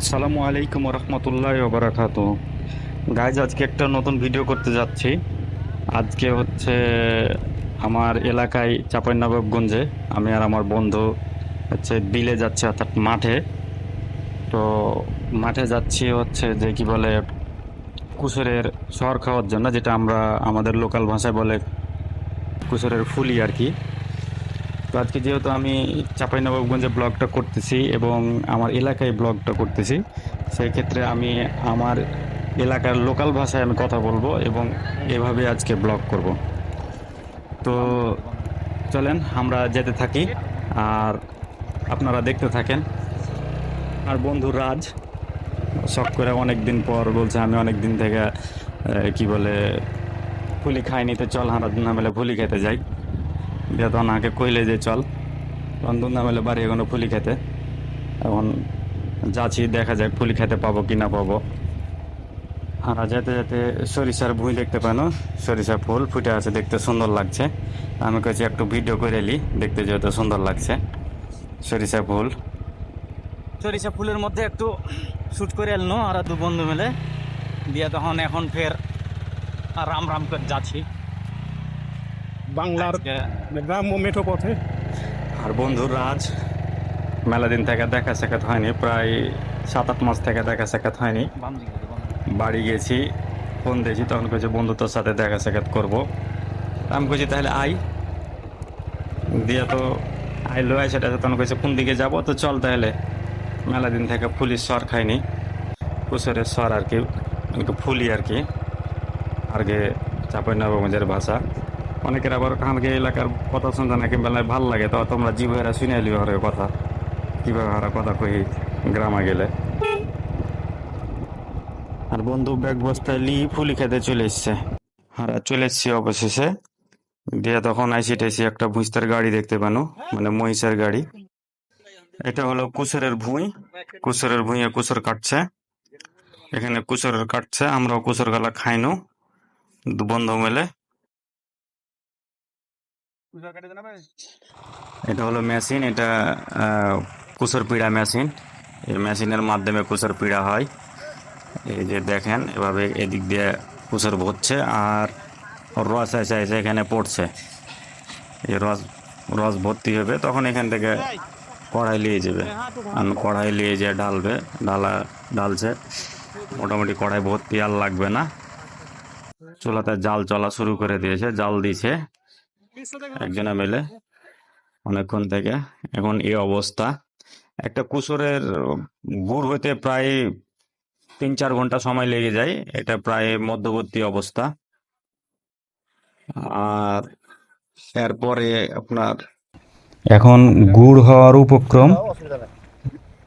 আসসালামু আলাইকুম রহমতুল্লাহ বারাকাতু গাইজ আজকে একটা নতুন ভিডিও করতে যাচ্ছি। আজকে হচ্ছে আমার এলাকায় চাঁপাইনবাবগঞ্জে আমি আর আমার বন্ধু হচ্ছে বিলে যাচ্ছে অর্থাৎ মাঠে। তো মাঠে যাচ্ছি হচ্ছে যে কি বলে কুসুরের শহর খাওয়ার জন্য, যেটা আমরা আমাদের লোকাল ভাষায় বলে কুসুরের ফুলি আর কি। তো আজকে যেহেতু আমি চাঁপাইনবাবগঞ্জে ব্লগটা করতেছি এবং আমার এলাকায় ব্লগটা করতেছি, সেই ক্ষেত্রে আমি আমার এলাকার লোকাল ভাষায় আমি কথা বলব এবং এভাবে আজকে ব্লগ করব। তো চলেন, আমরা যেতে থাকি। আর আপনারা দেখতে থাকেন। আর বন্ধু রাজ, শখ করে অনেক দিন পর বলছে আমি অনেক দিন থেকে কি বলে ফুলি খাইনি, তো চল না মেলে ফুলি খেতে যাই। তখন আগে কইলে যে চল। তখন না মেলে বাড়ি এখনও ফুলি খেতে। এখন যাচ্ছি, দেখা যাক ফুলি খেতে পাবো কি না পাবো। আর যেতে যেতে সরিষার ভুঁই দেখতে পানো সরিষা ফুল ফুটে আছে, দেখতে সুন্দর লাগছে। আমি কাছে একটু ভিডিও করে এলি দেখতে যেহেতু সুন্দর লাগছে। সরিষা ফুল। সরিষা ফুলের মধ্যে একটু শ্যুট করে এলনো আর দু বন্ধু মিলে। দিয়ে তখন এখন ফের রাম রাম করে যাচ্ছি। বাংলার গ্রাম্য মেঠো পথে আর বন্ধু রাজ মেলা দিন থেকে দেখা সাক্ষাৎ হয়নি প্রায় সাত আট মাস থেকে দেখা সাক্ষাৎ হয়নি। বাড়ি গেছি ফোন দিয়েছি তখন কইছে বন্ধু তোর সাথে দেখা সাক্ষাৎ করব। আমি কইছি তাহলে আই দিয়ে তো আইলো আই সেটা তখন কইছে কোন দিকে যাব? তো চল তাহলে। মেলা দিন থেকে ফুলির সর খাইনি কুসরের সর আর কি ফুলি আর কি আর গে চাপাই নবগঞ্জের ভাষা অনেকের আবার আমাকে এলাকার কথা শুনতে নাকি বেলায় ভালো লাগে তো, তোমরা জিভেরা শুনে এলি ঘরের কথা। কীভাবে হারা কথা কই গ্রামে গেলে। আর বন্ধু, ব্যাগ বস্তায় লি ফুলি খেতে চলে এসছে। হারা চলে এসছি অবশেষে। দিয়ে তখন আইসি টাইসি একটা ভুঁস্তার গাড়ি দেখতে পানো মানে মহিষের গাড়ি। এটা হলো কুসরের ভুঁই। কুসরের ভুঁইয়ে কুসর কাটছে। এখানে কুসরের কাটছে, আমরাও কুসর গালা খাইনু, বন্ধু মিলে। এটা হলো মেশিন, এটা কুসর পিড়া মেশিন। এই মেশিনের মাধ্যমে কুসর পিড়া হয়। এই যে দেখেন, এভাবে এদিক দিয়ে কুসর ভরছে আর রস এসে এসে এখানে পড়ছে। এই রস রস ভর্তি হবে, তখন এখান থেকে কড়াই নিয়ে যাবে। আর কড়াই নিয়ে যে ঢালবে, ঢালা, ঢালছে। মোটামুটি কড়াই ভর্তি আর লাগবে না। চুলাতে জাল চলা শুরু করে দিয়েছে, জাল দিয়েছে। একজনে মিলে অনেকক্ষণ থেকে এখন এই অবস্থা। একটা কুসরের গুড় হইতে প্রায় তিন চার ঘণ্টা সময় লেগে যায়। এটা প্রায় মধ্যবর্তী অবস্থা। আর এরপরে আপনার এখন গুড় হওয়ার উপক্রম।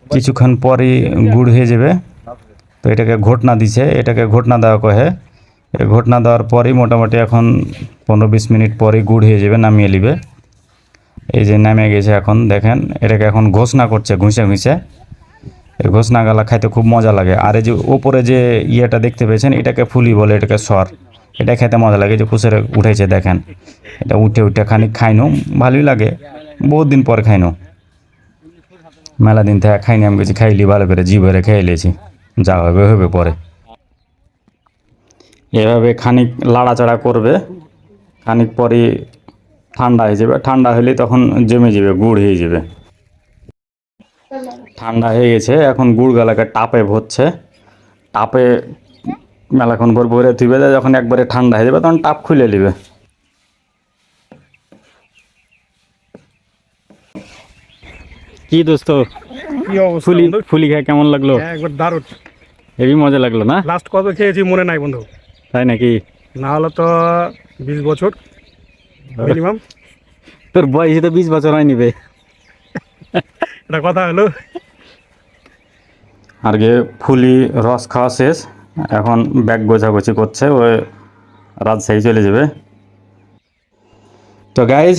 কিছুক্ষণ পরে গুড় হয়ে যাবে। তো এটাকে ঘটনা দিছে। এটাকে ঘটনা দেওয়া কহে। ঘটনা দেওয়ার পরেই মোটামুটি এখন পনেরো বিশ মিনিট পরেই গুড় হয়ে যাবে, নামিয়ে নিবে। এই যে নামে গেছে এখন, দেখেন, এটাকে এখন ঘোষণা করছে, ঘুষে ঘুষে। এই ঘোষণা গালা খাইতে খুব মজা লাগে। আর এই যে ওপরে যে ইয়েটা দেখতে পেয়েছেন, এটাকে ফুলি বলে, এটাকে সর। এটা খেতে মজা লাগে যে কুসেরে উঠেছে, দেখেন। এটা উঠে উঠে খানিক খাইনু, ভালোই লাগে। বহুত দিন পর খাইনু। মেলা দিন থেকে খাইনি, আমি কিছু খাইলি, ভালো করে জিভরে খেয়ে লিয়েছি যা হবে হবে পরে। এভাবে খানিক লাড়াচাড়া করবে। খানিক পরে ঠান্ডা হয়ে যাবে। ঠান্ডা হলে তখন জমে যাবে গুড় হয়ে যাবে। ঠান্ডা হয়ে গেছে এখন গুড় গালাকে টাপে ভরছে। টাপে মেলাক্ষণ পর ভরে থুবে দেয় যখন একবারে ঠান্ডা হয়ে যাবে তখন টাপ খুলে নেবে। কি দোস্ত? কি ফুলি? ফুলি খেয়ে কেমন লাগল? হ্যাঁ, একবার দারুণ। হেভি মজা লাগল না? লাস্ট কত খেয়েছি মনে নাই বন্ধু। তাই নাকি? না হলে তো বিশ বছর মিনিমাম। তোর বয়সে তো বিশ বছর হয়নি বে। এটা কথা হলো। আর গে ফুলি রস খাওয়া শেষ। এখন ব্যাগ গোছাগুছি করছে ওই রাজশাহী চলে যাবে। তো গাইজ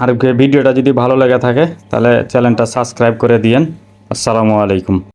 আর ভিডিওটা যদি ভালো লেগে থাকে তাহলে চ্যানেলটা সাবস্ক্রাইব করে দিয়েন। আসসালামু আলাইকুম।